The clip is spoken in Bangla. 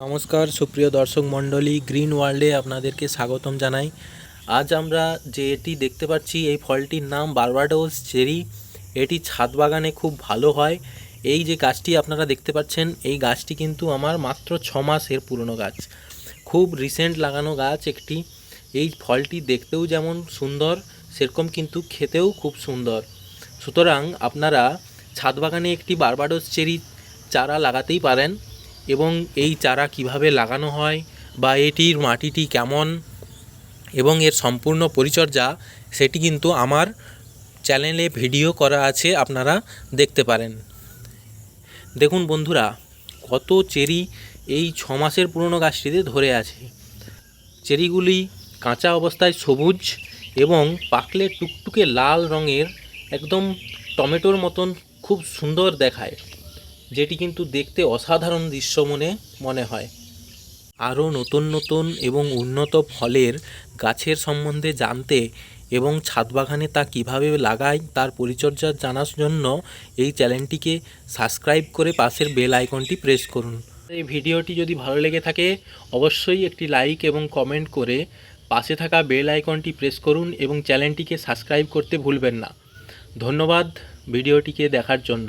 নমস্কার, সুপ্রিয় দর্শক মণ্ডলী, গ্রিন ওয়ার্ল্ডে আপনাদেরকে স্বাগতম জানাই। আজ আমরা যে এটি দেখতে পাচ্ছি, এই ফলটির নাম বারবাডোস চেরি। এটি ছাদ বাগানে খুব ভালো হয়। এই যে গাছটি আপনারা দেখতে পাচ্ছেন, এই গাছটি কিন্তু আমার মাত্র ছ মাসের পুরনো গাছ। খুব রিসেন্ট লাগানো গাছ একটি। এই ফলটি দেখতেও যেমন সুন্দর, সেরকম কিন্তু খেতেও খুব সুন্দর। সুতরাং আপনারা ছাদ বাগানে একটি বারবাডোস চেরি চারা লাগাতেই পারেন। এবং এই চারা কীভাবে লাগানো হয় বা এটির মাটিটি কেমন এবং এর সম্পূর্ণ পরিচর্যা, সেটি কিন্তু আমার চ্যানেলে ভিডিও করা আছে, আপনারা দেখতে পারেন। দেখুন বন্ধুরা, কত চেরি এই ছ মাসের পুরনো গাছটিতে ধরে আছে। চেরিগুলি কাঁচা অবস্থায় সবুজ এবং পাকলে টুকটুকে লাল রঙের, একদম টমেটোর মতন খুব সুন্দর দেখায়। যেটি কিন্তু দেখতে অসাধারণ দৃশ্য মনে মনে হয়। আরও নতুন নতুন এবং উন্নত ফলের গাছের সম্বন্ধে জানতে এবং ছাদ বাগানে তা কীভাবে লাগাই তার পরিচর্যা জানার জন্য এই চ্যানেলটিকে সাবস্ক্রাইব করে পাশের বেল আইকনটি প্রেস করুন। এই ভিডিওটি যদি ভালো লেগে থাকে, অবশ্যই একটি লাইক এবং কমেন্ট করে পাশে থাকা বেল আইকনটি প্রেস করুন এবং চ্যানেলটিকে সাবস্ক্রাইব করতে ভুলবেন না। ধন্যবাদ ভিডিওটিকে দেখার জন্য।